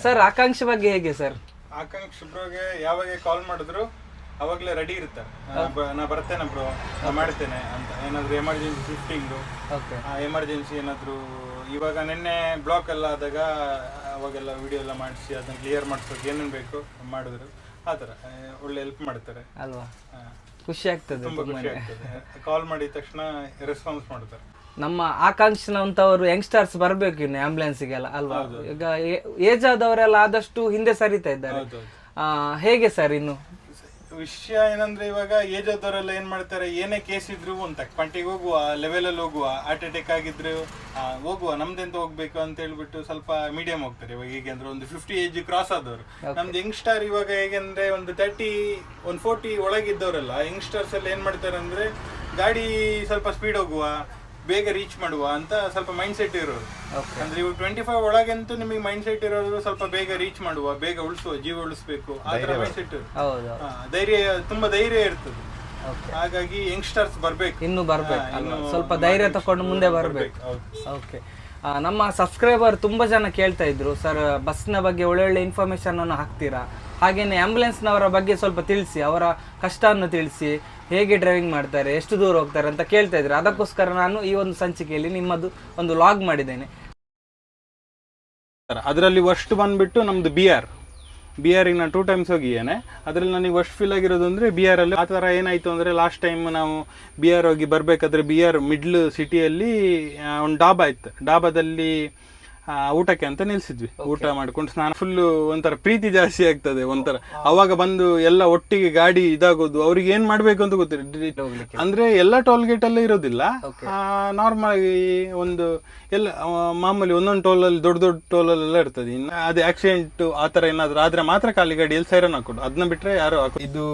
ಸರ್ ಆಕಾಂಕ್ಷೆ ಬಗ್ಗೆ ಹೇಗೆ ಸರ್ ಆಕಾಂಕ್ಷ ಬ್ರೋಗೆ ಯಾವಾಗ ಕಾಲ್ ಮಾಡಿದ್ರು ಅವಾಗಲೇ ರೆಡಿ ಇರುತ್ತೆ ನಾ ಬರ್ತೇನೆ ಬ್ರೋ ನಾ ಮಾಡ್ತೇನೆ ಅಂತ. ಏನಾದರೂ ಎಮರ್ಜೆನ್ಸಿ ಶಿಫ್ಟಿಂಗು ಎಮರ್ಜೆನ್ಸಿ ಏನಾದರೂ ಇವಾಗ ನಿನ್ನೆ ಬ್ಲಾಕ್ ಎಲ್ಲ ಆದಾಗ ಅವಾಗೆಲ್ಲ ವಿಡಿಯೋ ಎಲ್ಲ ಮಾಡಿಸಿ ಅದನ್ನ ಕ್ಲಿಯರ್ ಮಾಡಿಸೋಕೆ ಏನೇನು ಬೇಕು ಮಾಡಿದ್ರು ಆ ಥರ. ಒಳ್ಳೆ ಹೆಲ್ಪ್ ಮಾಡ್ತಾರೆ. ಅಲ್ವಾ? ಖುಷಿ ಆಗ್ತದೆ ತುಂಬ ಖುಷಿ ಆಗ್ತದೆ. ಕಾಲ್ ಮಾಡಿದ ತಕ್ಷಣ ರೆಸ್ಪಾನ್ಸ್ ಮಾಡ್ತಾರೆ. ನಮ್ಮ ಆಕಾಂಕ್ಷನಂತವರು ಯಂಗ್ಸ್ಟರ್ಸ್ ಬರ್ಬೇಕು ಇನ್ನು ಆಂಬ್ಯುಲೆನ್ಸ್ಗೆಲ್ಲ ಅಲ್ವಾ? ಈಗ ಏಜ್ ಆದವರೆಲ್ಲ ಆದಷ್ಟು ಹಿಂದೆ ಸರಿತಾ ಇದ್ದಾರೆ. ಆ, ಹೇಗೆ ಸರ್ ಇನ್ನು? ವಿಷಯ ಏನಂದ್ರೆ ಇವಾಗ ಏಜ್ ಆದವರೆಲ್ಲ ಏನ್ ಮಾಡ್ತಾರೆ ಏನೇ ಕೇಸ್ ಇದ್ರು ಅಂತ ಪಂಟಿಗೆ ಹೋಗುವ ಲೆವೆಲ್ ಅಲ್ಲಿ ಹೋಗುವ ಹಾರ್ಟ್ ಅಟ್ಯಾಕ್ ಆಗಿದ್ರು ಆ, ಹೋಗುವ ನಮ್ದೆಂತ ಹೋಗ್ಬೇಕು ಅಂತ ಹೇಳ್ಬಿಟ್ಟು ಸ್ವಲ್ಪ ಮೀಡಿಯಂ ಹೋಗ್ತಾರೆ ಇವಾಗ ಹೇಗೆ ಅಂದ್ರೆ ಒಂದು ಫಿಫ್ಟಿ ಏಜ್ ಕ್ರಾಸ್ ಆದವರು. ನಮ್ದು ಯಂಗ್ಸ್ಟರ್ ಇವಾಗ ಹೇಗೆಂದ್ರೆ ಒಂದು ತರ್ಟಿ ಒಂದು ಫೋರ್ಟಿ ಒಳಗಿದ್ದವರೆಲ್ಲ ಯಂಗ್ಸ್ಟರ್ಸ್ ಎಲ್ಲ ಏನ್ ಮಾಡ್ತಾರೆ ಅಂದ್ರೆ ಗಾಡಿ ಸ್ವಲ್ಪ ಸ್ಪೀಡ್ ಹೋಗುವ ಬೇಗ ರೀಚ್ ಮಾಡುವ ಅಂತ ಸ್ವಲ್ಪ ಮೈಂಡ್ ಸೆಟ್ ಇರೋರು ಅಂದ್ರೆ ಇವಾಗ ಟ್ವೆಂಟಿ ಫೈವ್ ಒಳಗಂತೂ ನಿಮಗೆ ಮೈಂಡ್ ಸೆಟ್ ಇರೋರು ಸ್ವಲ್ಪ ಬೇಗ ರೀಚ್ ಮಾಡುವ ಬೇಗ ಉಳಿಸುವ ಜೀವ ಉಳಿಸ್ಬೇಕು. ಆ ಮೈಂಡ್ ಸೆಟ್ ಧೈರ್ಯ ತುಂಬಾ ಧೈರ್ಯ ಇರ್ತದೆ. ಹಾಗಾಗಿ ಯಂಗ್ಸ್ಟರ್ಸ್ ಬರ್ಬೇಕು. ಇನ್ನು ಬರ್ಬೇಕು. ಸ್ವಲ್ಪ ಧೈರ್ಯ ತಕೊಂಡು ಮುಂದೆ ಬರ್ಬೇಕು. ಓಕೆ ನಮ್ಮ ಸಬ್ಸ್ಕ್ರೈಬರ್ ತುಂಬಾ ಜನ ಕೇಳ್ತಾ ಇದ್ರು ಸರ್ ಬಸ್ನ ಬಗ್ಗೆ ಒಳ್ಳೊಳ್ಳೆ ಇನ್ಫಾರ್ಮೇಶನ್ ಅನ್ನು ಹಾಕ್ತೀರಾ? ಹಾಗೇನೆ ಆ್ಯಂಬುಲೆನ್ಸ್ನವರ ಬಗ್ಗೆ ಸ್ವಲ್ಪ ತಿಳಿಸಿ, ಅವರ ಕಷ್ಟವನ್ನು ತಿಳಿಸಿ, ಹೇಗೆ ಡ್ರೈವಿಂಗ್ ಮಾಡ್ತಾರೆ, ಎಷ್ಟು ದೂರ ಹೋಗ್ತಾರೆ ಅಂತ ಕೇಳ್ತಾ ಇದ್ರು. ಅದಕ್ಕೋಸ್ಕರ ನಾನು ಈ ಒಂದು ಸಂಚಿಕೆಯಲ್ಲಿ ನಿಮ್ಮದು ಒಂದು ಲಾಗ್ ಮಾಡಿದ್ದೇನೆ. ಅದರಲ್ಲಿ ವರ್ಷ ಬಂದ್ಬಿಟ್ಟು ನಮ್ದು ಬಿ ಆರ್ ಬಿ ಆರ್ ನಾನು ಟೂ ಟೈಮ್ಸ್ ಹೋಗಿದ್ದೇನೆ. ಅದರಲ್ಲಿ ನನಗೆ ವರ್ಷ ಫೀಲ್ ಆಗಿರೋದು ಅಂದರೆ ಬಿ ಆರಲ್ಲಿ ಆ ಥರ ಏನಾಯಿತು ಅಂದರೆ ಲಾಸ್ಟ್ ಟೈಮ್ ನಾವು ಬಿ ಆರ್ ಹೋಗಿ ಬರಬೇಕಾದ್ರೆ ಬಿ ಆರ್ ಮಿಡ್ಲ್ ಸಿಟಿಯಲ್ಲಿ ಒಂದು ಡಾಬಾ ಇತ್ತು. ಡಾಬಾದಲ್ಲಿ ಊಟಕ್ಕೆ ಅಂತ ನಿಲ್ಸಿದ್ವಿ. ಊಟ ಮಾಡ್ಕೊಂಡು ಸ್ನಾನ. ಫುಲ್ಲು ಒಂಥರ ಪ್ರೀತಿ ಜಾಸ್ತಿ ಆಗ್ತದೆ ಒಂಥರ. ಅವಾಗ ಬಂದು ಎಲ್ಲ ಒಟ್ಟಿಗೆ ಗಾಡಿ ಇದಾಗೋದು ಅವ್ರಿಗೆ ಏನ್ ಮಾಡ್ಬೇಕು ಅಂತ ಗೊತ್ತಿಲ್ಲ. ಅಂದ್ರೆ ಎಲ್ಲ ಟೋಲ್ ಗೇಟ್ ಅಲ್ಲೇ ಇರೋದಿಲ್ಲ. ನಾರ್ಮಲ್ ಆಗಿ ಒಂದು ಎಲ್ಲ ಮಾಮೂಲಿ ಒಂದೊಂದು ಟೋಲ್ ಅಲ್ಲಿ ದೊಡ್ಡ ದೊಡ್ಡ ಟೋಲ್ ಅಲ್ಲೆಲ್ಲ ಇರ್ತದೆ. ಇನ್ನು ಅದೇ ಆಕ್ಸಿಡೆಂಟ್ ಆತರ ತರ ಏನಾದ್ರು ಆದ್ರೆ ಮಾತ್ರ ಖಾಲಿ ಗಾಡಿಯಲ್ಲಿ ಸೈರನ್ ಹಾಕೋದು. ಅದನ್ನ ಬಿಟ್ರೆ ಯಾರು ಹಾಕೋ ಇದು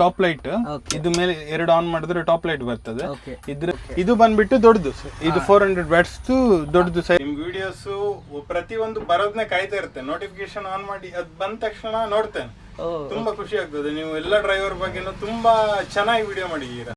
ಟಾಪ್ ಲೈಟ್ ಇದು ಮೇಲೆ ಎರಡು ಆನ್ ಮಾಡಿದ್ರೆ ಟಾಪ್ ಲೈಟ್ ಬರ್ತದೆ. ಇದ್ರ ಇದು ಬಂದ್ಬಿಟ್ಟು ದೊಡ್ಡದು. ಇದು ಫೋರ್ ಹಂಡ್ರೆಡ್ ಬ್ಯಾಟ್ಸ್ ದೊಡ್ಡದು ಸೈ ನಿಮ್ ವಿಡಿಯೋಸ್ ಪ್ರತಿ ಒಂದು ಬರೋದನ್ನೇ ಕಾಯ್ತಾ ಇರ್ತೇನೆ ನೋಟಿಫಿಕೇಶನ್ ಆನ್ ಮಾಡಿ ಅದ್ ಬಂದ ತಕ್ಷಣ ನೋಡ್ತೇನೆ. ತುಂಬಾ ಖುಷಿ ಆಗ್ತದೆ. ನೀವು ಎಲ್ಲ ಡ್ರೈವರ್ ಬಗ್ಗೆನೂ ತುಂಬಾ ಚೆನ್ನಾಗಿ ವಿಡಿಯೋ ಮಾಡಿದ್ದೀರಾ.